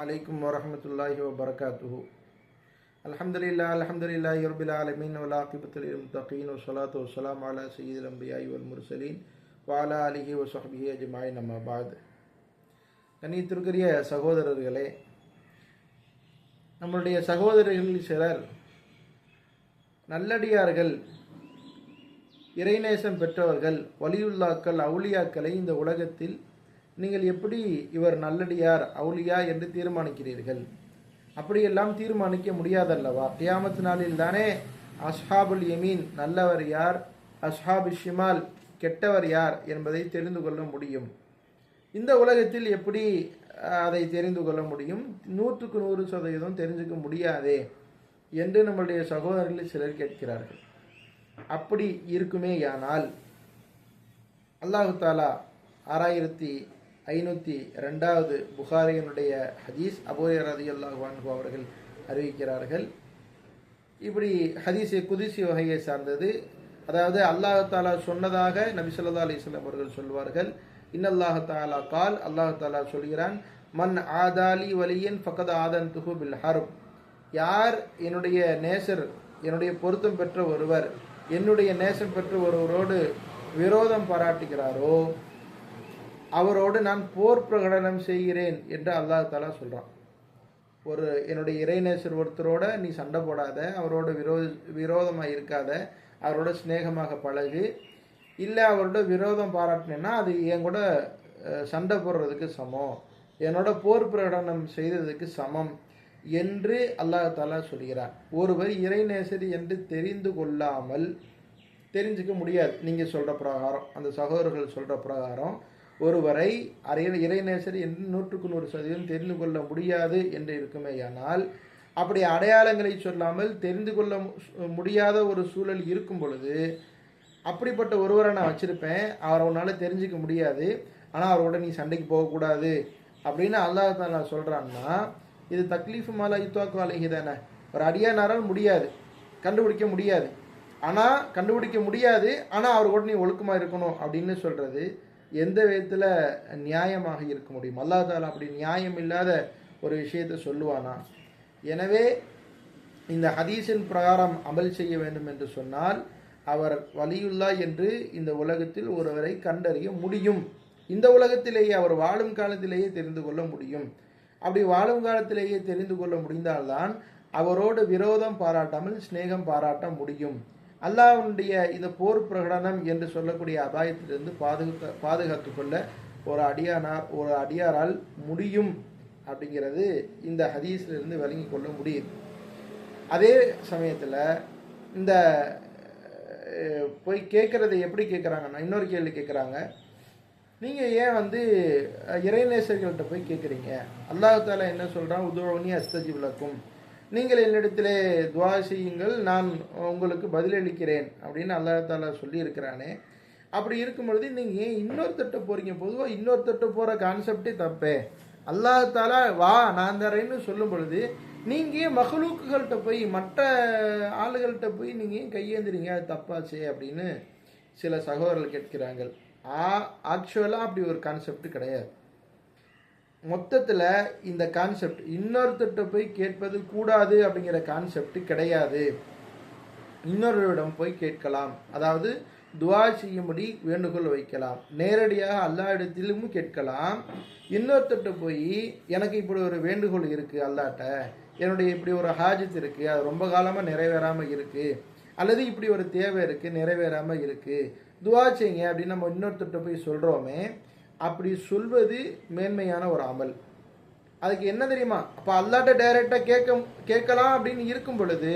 அலைக்கும் வரமத்துல்லாஹி வபரகாத்துஹு அலமதுல்லா அலமதுல்லாஹி ரபில் ஆலமீன் வலாஹிபத்துல் முத்தகீன் வசலாத்து வசலாம் அலா சயீத் அம்பியாய் வல் முர்சலீன் வாலா அலிஹி வசஹபி அஜ்மாய் நம்மபாத் கண்ணியத்திற்குரிய சகோதரர்களே நம்மளுடைய சகோதரர்களில் சிலர் நல்லடியார்கள் இறைநேசம் பெற்றவர்கள் வலியுல்லாக்கள் அவுளியாக்களை இந்த உலகத்தில் நீங்கள் எப்படி இவர் நல்லடியார் அவுலியா என்று தீர்மானிக்கிறீர்கள்? அப்படியெல்லாம் தீர்மானிக்க முடியாதல்லவா? கியாமத் நாளில் தானே அஸ்ஹாபுல் யமீன் நல்லவர் யார் அஸ்ஹாபு ஷிமால் கெட்டவர் யார் என்பதை தெரிந்து கொள்ள முடியும். இந்த உலகத்தில் எப்படி அதை தெரிந்து கொள்ள முடியும்? நூற்றுக்கு நூறு சதவீதம் தெரிஞ்சுக்க முடியாதே என்று நம்முடைய சகோதரர்கள் சிலர் கேட்கிறார்கள். அப்படி இருக்குமேயானால் அல்லாஹு தாலா ஆறாயிரத்தி ஐநூற்றி ரெண்டாவது புகாரியனுடைய ஹதீஸ் அபூர் ரதி அல்லாஹ் அவர்கள் அறிவிக்கிறார்கள். இப்படி ஹதீஸை குதிசி வகையை சார்ந்தது. அதாவது அல்லாஹ் தாலா சொன்னதாக நபி ஸல்லல்லாஹு அவர்கள் சொல்வார்கள். இன்னல்லாஹாலா கால் அல்லாஹ் தாலா சொல்கிறான் மன் ஆதாலி வலியன் பக்கத ஆதன் துஹு பில் ஹர்ப். யார் என்னுடைய நேசர் என்னுடைய பொருத்தம் பெற்ற ஒருவர் என்னுடைய நேசம் பெற்ற ஒருவரோடு விரோதம் பாராட்டுகிறாரோ அவரோடு நான் போர் பிரகடனம் செய்கிறேன் என்று அல்லாஹ் தாலா சொல்கிறான் ஒரு என்னுடைய இறைநேசர் ஒருத்தரோட நீ சண்டை போடாத அவரோட விரோத விரோதமாக இருக்காத அவரோட சிநேகமாக பழகு. இல்லை அவரோட விரோதம் பாராட்டினேன்னா அது என் கூட சண்டை போடுறதுக்கு சமம். என்னோட போர் பிரகடனம் செய்ததுக்கு சமம் என்று அல்லாஹாலா சொல்கிறார். ஒருவர் இறைநேசர் என்று தெரிந்து கொள்ளாமல் தெரிஞ்சுக்க முடியாது. நீங்கள் சொல்கிற பிரகாரம் அந்த சகோதரர்கள் சொல்கிற பிரகாரம் ஒருவரை அறையில் இறைநேசர் என்று நூற்றுக்கு நூறு சதவீதம் தெரிந்து கொள்ள முடியாது என்று இருக்குமேயானால் அப்படி அடையாளங்களை சொல்லாமல் தெரிந்து கொள்ள முடியாத ஒரு சூழல் இருக்கும் பொழுது அப்படிப்பட்ட ஒருவரை நான் வச்சுருப்பேன். அவரை உன்னால் தெரிஞ்சுக்க முடியாது. ஆனால் அவரோட நீ சண்டைக்கு போகக்கூடாது அப்படின்னு அல்லாஹ் தாலா சொல்கிறான்னா இது தக்லீஃபு மாலா யுத்தாக்கு அழகி தானே. ஒரு அடியானாரால் முடியாது. கண்டுபிடிக்க முடியாது. ஆனால் கண்டுபிடிக்க முடியாது. ஆனால் அவர் கூட நீ ஒழுக்கமாக இருக்கணும் அப்படின்னு சொல்கிறது எந்த விதத்தில் நியாயமாக இருக்க முடியும்? அல்லாஹ் தாலா அப்படி நியாயம் இல்லாத ஒரு விஷயத்தை சொல்லுவானா? எனவே இந்த ஹதீஸின் பிரகாரம் அமல் செய்ய வேண்டும் என்று சொன்னால் அவர் வலியுள்ளா என்று இந்த உலகத்தில் ஒருவரை கண்டறிய முடியும். இந்த உலகத்திலேயே அவர் வாழும் காலத்திலேயே தெரிந்து கொள்ள முடியும். அப்படி வாழும் காலத்திலேயே தெரிந்து கொள்ள முடிந்தால்தான் அவரோடு விரோதம் பாராட்டாமல் சிநேகம் பாராட்ட முடியும். அல்லாவுடைய இந்த போர் பிரகடனம் என்று சொல்லக்கூடிய அபாயத்திலிருந்து பாதுகாக்க பாதுகாத்து கொள்ள ஒரு அடியானார் ஒரு அடியாரால் முடியும் அப்படிங்கிறது இந்த ஹதீஸிலிருந்து விளங்கி கொள்ள முடியுது. அதே சமயத்தில் இந்த போய் கேட்குறதை எப்படி கேட்குறாங்கன்னா இன்னொரு கேள்வி கேட்குறாங்க. நீங்கள் ஏன் வந்து இறைநேசர்கள்ட்ட போய் கேட்குறீங்க? அல்லாஹால என்ன சொல்கிறான் உதவனி அஸ்தஜி விளக்கும் நீங்கள் என்னிடத்திலே துவா செய்யுங்கள் நான் உங்களுக்கு பதிலளிக்கிறேன் அப்படின்னு அல்லா தாலா சொல்லியிருக்கிறானே. அப்படி இருக்கும் பொழுது நீங்கள் ஏன் இன்னொருத்தட்ட போகிறீங்க பொதுவாக இன்னொருத்தட்ட போகிற கான்செப்டே தப்பே. அல்லா தாலா வா நான் தரேன்னு சொல்லும் பொழுது நீங்கள் ஏன் மகளுக்குகள்கிட்ட போய் மற்ற ஆளுகள்கிட்ட போய் நீங்கள் ஏன் கையேந்துறீங்க? அது தப்பாச்சே அப்படின்னு சில சகோதரர்கள் கேட்கிறாங்க ஆ ஆக்சுவலாக அப்படி ஒரு கான்செப்ட் கிடையாது. மொத்தத்தில் இந்த கான்செப்ட் இன்னொருத்தட்ட போய் கேட்பது கூடாது அப்படிங்கிற கான்செப்ட் கிடையாது. இன்னொருவரிடம் போய் கேட்கலாம். அதாவது துவா செய்யும்படி வேண்டுகோள் வைக்கலாம். நேரடியாக அல்லா இடத்திலும் கேட்கலாம். இன்னொருத்தட்ட போய் எனக்கு இப்படி ஒரு வேண்டுகோள் இருக்குது அல்லாட்ட. என்னுடைய இப்படி ஒரு ஹாஜத் இருக்குது அது ரொம்ப காலமாக நிறைவேறாமல் இருக்குது அல்லது இப்படி ஒரு தேவை இருக்குது நிறைவேறாமல் இருக்குது துவா செய்யுங்க அப்படின்னு நம்ம இன்னொருத்தட்ட போய் சொல்கிறோமே அப்படி சொல்வது மேன்மையான ஒரு அமல். அதுக்கு என்ன தெரியுமா? அப்போ அல்லாட்ட டைரெக்டாக கேட்க கேட்கலாம் அப்படின்னு இருக்கும் பொழுது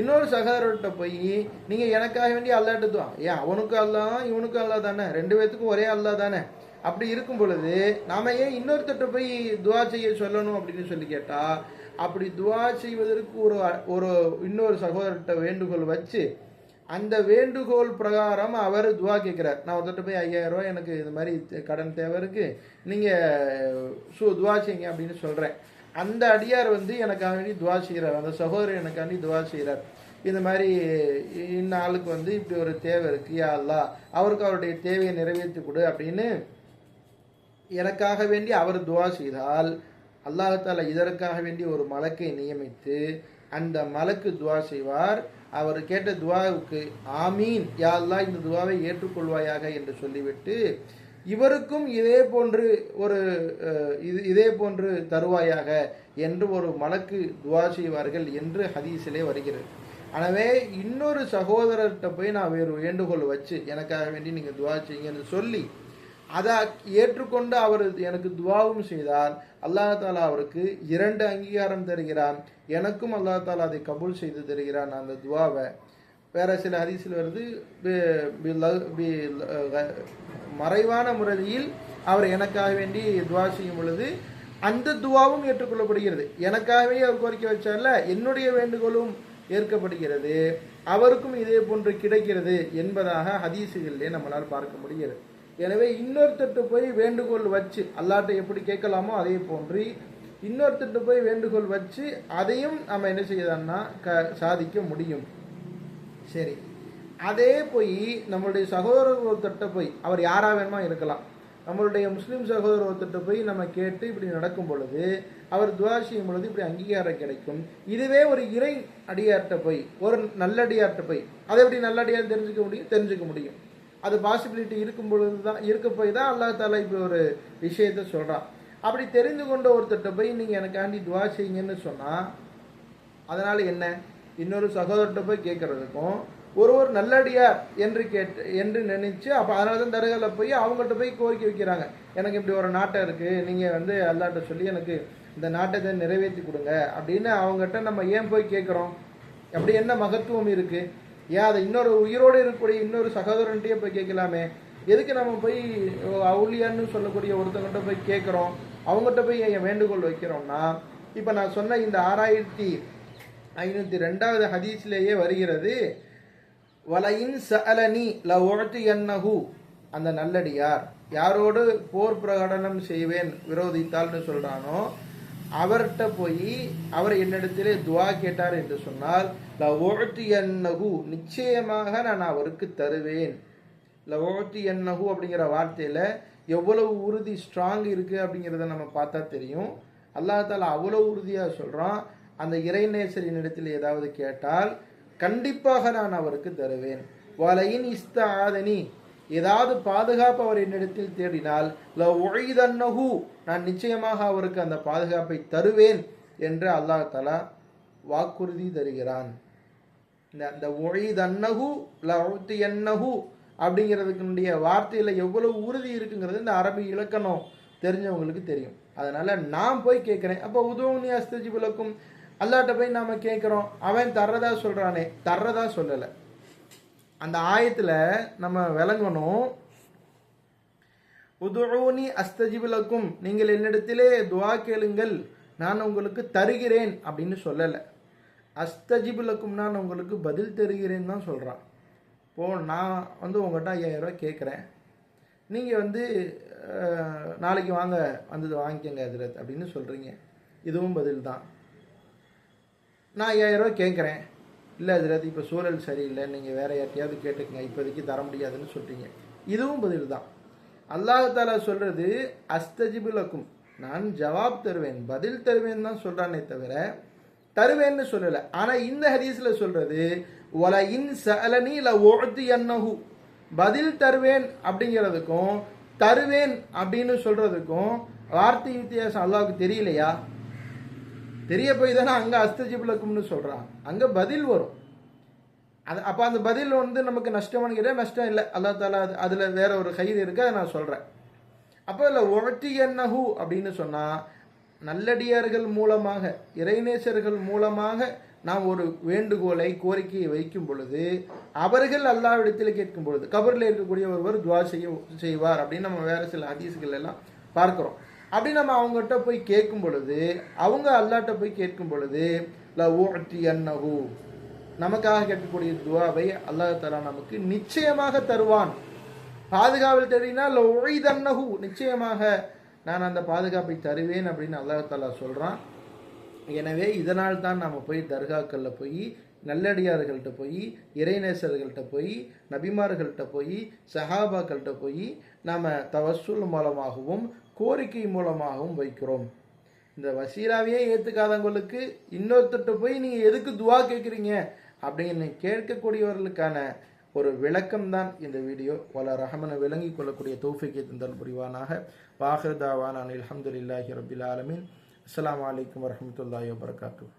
இன்னொரு சகோதரர்கிட்ட போய் நீங்கள் எனக்காக வேண்டிய அல்லாட்டு துவா. ஏன் அவனுக்கும் அல்லா இவனுக்கும் அல்லா தானே? ரெண்டு பேர்த்துக்கும் ஒரே அல்லா தானே? அப்படி இருக்கும் பொழுது நாம ஏன் இன்னொருத்தட்ட போய் துவா செய்ய சொல்லணும் அப்படின்னு சொல்லி கேட்டா அப்படி துவா செய்வதற்கு ஒரு ஒரு இன்னொரு சகோதரர்கிட்ட வேண்டுகோள் வச்சு அந்த வேண்டுகோள் பிரகாரம் அவர் துவா கேட்குறார் நான் ஒருத்தட்ட போய் ஐயாயிரம் ரூபாய் எனக்கு இது மாதிரி கடன் தேவை இருக்குது நீங்கள் சு துவா செய்யுங்க அப்படின்னு சொல்கிறேன் அந்த அடியார் வந்து எனக்காக வேண்டி துவா செய்கிறார் அந்த சகோதரர் எனக்காண்டி துவா செய்கிறார் இந்த மாதிரி இந்த ஆளுக்கு வந்து இப்படி ஒரு தேவை இருக்கு. யா அல்லாஹ் அவருக்கு அவருடைய தேவையை நிறைவேற்றி கொடு அப்படின்னு எனக்காக வேண்டி அவர் துவா செய்தால் அல்லாஹால இதற்காக வேண்டி ஒரு மலக்கை நியமித்து அந்த மலக்கு துவா செய்வார். அவர் கேட்ட துவாவுக்கு ஆமீன் யா இந்த துவாவை ஏற்றுக்கொள்வாயாக என்று சொல்லிவிட்டு இவருக்கும் இதே போன்று ஒரு இது இதே போன்று தருவாயாக என்று ஒரு மலக்கு துவா செய்வார்கள் என்று ஹதீஸிலே வருகிறது. எனவே இன்னொரு சகோதரர்கிட்ட போய் நான் வேறு வேண்டுகோள் வச்சு எனக்காக வேண்டி நீங்கள் துவா செய்யுங்கன்னு சொல்லி அதை ஏற்றுக்கொண்டு அவர் எனக்கு துவாவும் செய்தார். அல்லாஹ் தாலா அவருக்கு இரண்டு அங்கீகாரம் தருகிறான். எனக்கும் அல்லாஹ் தாலா அதை கபூல் செய்து தருகிறான் அந்த துவாவை. வேற சில ஹரிசில் வருது மறைவான முறையில் அவர் எனக்காக வேண்டி துவா செய்யும் பொழுது அந்த துவாவும் ஏற்றுக்கொள்ளப்படுகிறது. எனக்காகவே அவர் கோரிக்கை வச்சார்ல என்னுடைய வேண்டுகோளும் ஏற்கப்படுகிறது. அவருக்கும் இதே போன்று கிடைக்கிறது என்பதாக ஹதீசுகளிலே நம்மளால் பார்க்க முடிகிறது. எனவே இன்னொருத்தட்டு போய் வேண்டுகோள் வச்சு அல்லாட்ட எப்படி கேட்கலாமோ அதே போன்று இன்னொருத்தட்டு போய் வேண்டுகோள் வச்சு அதையும் நம்ம என்ன செய்யலாம்னா க சாதிக்க முடியும். சரி. அதே போய் நம்மளுடைய சகோதரர் ஒருத்தட்ட போய் அவர் யாராக வேணுமா இருக்கலாம். நம்மளுடைய முஸ்லீம் சகோதரர் ஒருத்தட்ட போய் நம்ம கேட்டு இப்படி நடக்கும் பொழுது அவர் துவா செய்யும் பொழுது இப்படி அங்கீகாரம் கிடைக்கும். இதுவே ஒரு இறை அடியார்கிட்ட போய் ஒரு நல்லடியார்கிட்ட போய் அதை எப்படி நல்லடியார் தெரிஞ்சுக்க முடியும்? தெரிஞ்சுக்க முடியும். அது பாசிபிலிட்டி இருக்கும் பொழுது தான் இருக்க போய் தான் அல்லாஹ் தாலா இப்படி ஒரு விஷயத்த சொல்கிறான் அப்படி தெரிந்து கொண்ட ஒருத்தட்ட போய் நீங்கள் எனக்காண்டி துவா செய்யுங்கன்னு சொன்னால் அதனால் என்ன? இன்னொரு சகோதரர்கிட்ட போய் கேட்குறதுக்கும் ஒரு ஒரு நல்லடியார் என்று கேட்டு என்று நினச்சி அப்போ அதனால தான் தருகல போய் அவங்கள்ட்ட போய் கோரிக்கை வைக்கிறாங்க. எனக்கு இப்படி ஒரு நாட்டை இருக்குது நீங்கள் வந்து அல்லாட்ட சொல்லி எனக்கு இந்த நாட்டை நிறைவேற்றி கொடுங்க அப்படின்னு அவங்ககிட்ட நம்ம ஏன் போய் கேட்குறோம் அப்படி என்ன மகத்துவம் இருக்குது ஏன் அதை இன்னொரு உயிரோடு இருக்கக்கூடிய இன்னொரு சகோதரன்ட்டே போய் கேட்கலாமே? எதுக்கு நம்ம போய் அவுளியான்னு சொல்லக்கூடிய ஒருத்தவங்ககிட்ட போய் கேட்குறோம்? அவங்ககிட்ட போய் என் வேண்டுகோள் வைக்கிறோம்னா இப்போ நான் சொன்ன இந்த ஆறாயிரத்தி ஐநூற்றி ரெண்டாவது ஹதீஸ்லேயே வருகிறது வலையின் சலனி ல என்னஹு அந்த நல்லடியார் யாரோடு போர் பிரகடனம் செய்வேன் விரோதித்தால்னு சொல்கிறானோ அவர்கிட்ட போய் அவர் என்னிடத்திலே துவா கேட்டார் என்று சொன்னால் ல என்னஹு நிச்சயமாக நான் அவருக்கு தருவேன். ல என்னஹு அப்படிங்கிற வார்த்தையில் எவ்வளவு உறுதி ஸ்ட்ராங் இருக்குது அப்படிங்கிறத நம்ம பார்த்தா தெரியும். அல்லாஹால அவ்வளோ உறுதியாக சொல்கிறான் அந்த இறைநேசரின் இடத்தில் ஏதாவது கேட்டால் கண்டிப்பாக நான் அவருக்கு தருவேன். வலையின் இஸ்தாதனி ஏதாவது பாதுகாப்பு அவர் என்னிடத்தில் தேடினால் ல ஒழிதன்னஹு நான் நிச்சயமாக அவருக்கு அந்த பாதுகாப்பை தருவேன் என்று அல்லாஹ் தலா வாக்குறுதி தருகிறான். இந்த அந்த ஒழிதன்னஹு ல என்னஹு அப்படிங்கிறதுக்குடைய வார்த்தையில் எவ்வளவு உறுதி இருக்குங்கிறது இந்த அரபி இலக்கணம் தெரிஞ்சவங்களுக்கு தெரியும். அதனால் நான் போய் கேட்குறேன். அப்போ உதவுனி அஸ்தஜி விளக்கும் அல்லாட்ட போய் நாம் கேட்குறோம். அவன் தர்றதா சொல்கிறானே தர்றதா சொல்லலை. அந்த ஆயத்தில் நம்ம விளங்கணும். உதுஊனி அஸ்தஜிபிலக்கும் நீங்கள் என்னிடத்திலே துவா கேளுங்கள் நான் உங்களுக்கு தருகிறேன் அப்படின்னு சொல்லலை. அஸ்தஜிபிலக்கும் நான் உங்களுக்கு பதில் தருகிறேன் தான் சொல்கிறான் இப்போ நான் வந்து உங்கள்கிட்ட ஐயாயிரம் ரூபாய் கேட்குறேன். நீங்கள் வந்து நாளைக்கு வாங்க வந்தது வாங்கிக்கங்க ஹஜ்ரத் அப்படின்னு சொல்கிறீங்க இதுவும் பதில் தான். நான் ஐயாயிரம் கேட்குறேன். இல்லை ஹஜ்ரத் இப்போ சூழல் சரியில்லை நீங்கள் வேற யார்ட்டையாவது கேட்டுக்கங்க இப்போதைக்கு தர முடியாதுன்னு சொல்கிறீங்க இதுவும் பதில் தான் அல்லாஹ் சொல்கிறது அஸ்தஜிபுலக்கும் நான் ஜவாப் தருவேன் பதில் தருவேன் தான் சொல்கிறானே தவிர தருவேன்னு சொல்லலை. ஆனால் இந்த ஹதீஸில் சொல்கிறது ஒல இன் சலனி ல ஒழுத்து என்னஹு பதில் தருவேன் அப்படிங்கிறதுக்கும் தருவேன் அப்படின்னு சொல்கிறதுக்கும் வார்த்தை வித்தியாசம் அல்லாவுக்கு தெரியலையா? தெரிய போய் தானே அங்கே அஸ்தஜிபுலக்கும்னு சொல்கிறான் அங்கே பதில் வரும். அது அப்போ அந்த பதில் வந்து நமக்கு நஷ்டமானு கேட்டால் நஷ்டம் இல்லை. அல்லா தாலா அது அதில் வேற ஒரு கயிறு இருக்கு அதை நான் சொல்கிறேன் அப்போ இல்லை ஒழட்டி என்னஹு அப்படின்னு சொன்னால் நல்லடியார்கள் மூலமாக இறைநேசர்கள் மூலமாக நாம் ஒரு வேண்டுகோளை கோரிக்கையை வைக்கும் பொழுது அவர்கள் அல்லாவிடத்தில் கேட்கும் பொழுது கபரில் இருக்கக்கூடிய ஒருவர் துவா செய்ய செய்வார் அப்படின்னு நம்ம வேறு சில ஹதீஸ்கள் எல்லாம் பார்க்குறோம். அப்படி நம்ம அவங்ககிட்ட போய் கேட்கும் பொழுது அவங்க அல்லாட்ட போய் கேட்கும் பொழுது ல ஊட்டி அன்னஹு நமக்காக கேட்கக்கூடிய துவாவை அல்லாஹ் தலா நமக்கு நிச்சயமாக தருவான். பாதுகாவல் ல ஒழிதன்னஹு நிச்சயமாக நான் அந்த பாதுகாப்பை தருவேன் அப்படின்னு அல்லாஹ் தாலா சொல்கிறான் எனவே இதனால் தான் நாம் போய் தர்காக்களில் போய் நல்லடியார்கள்ட்ட போய் இறைநேசர்கள்ட்ட போய் நபிமார்கள்ட்ட போய் சஹாபாக்கள்கிட்ட போய் நாம் தவசூல் மூலமாகவும் கோரிக்கை மூலமாகவும் வைக்கிறோம். இந்த வசீராவையே ஏற்றுக்காதவங்களுக்கு இன்னொருத்தட்ட போய் நீங்கள் எதுக்கு துவா கேட்குறீங்க அப்படின்னு கேட்கக்கூடியவர்களுக்கான ஒரு விளக்கம் தான் இந்த வீடியோ. வல ரஹமனை விளங்கி கொள்ளக்கூடிய தௌஃபிக்கை தந்தல் புரிவானாக. வாஹிர் தாவான் அனில் அஹமதுல்லாஹி ரபில் ஆலமின். அஸ்லாம் வலைக்கம் வரமத்துல்லாஹி வபரகாத்துஹ்.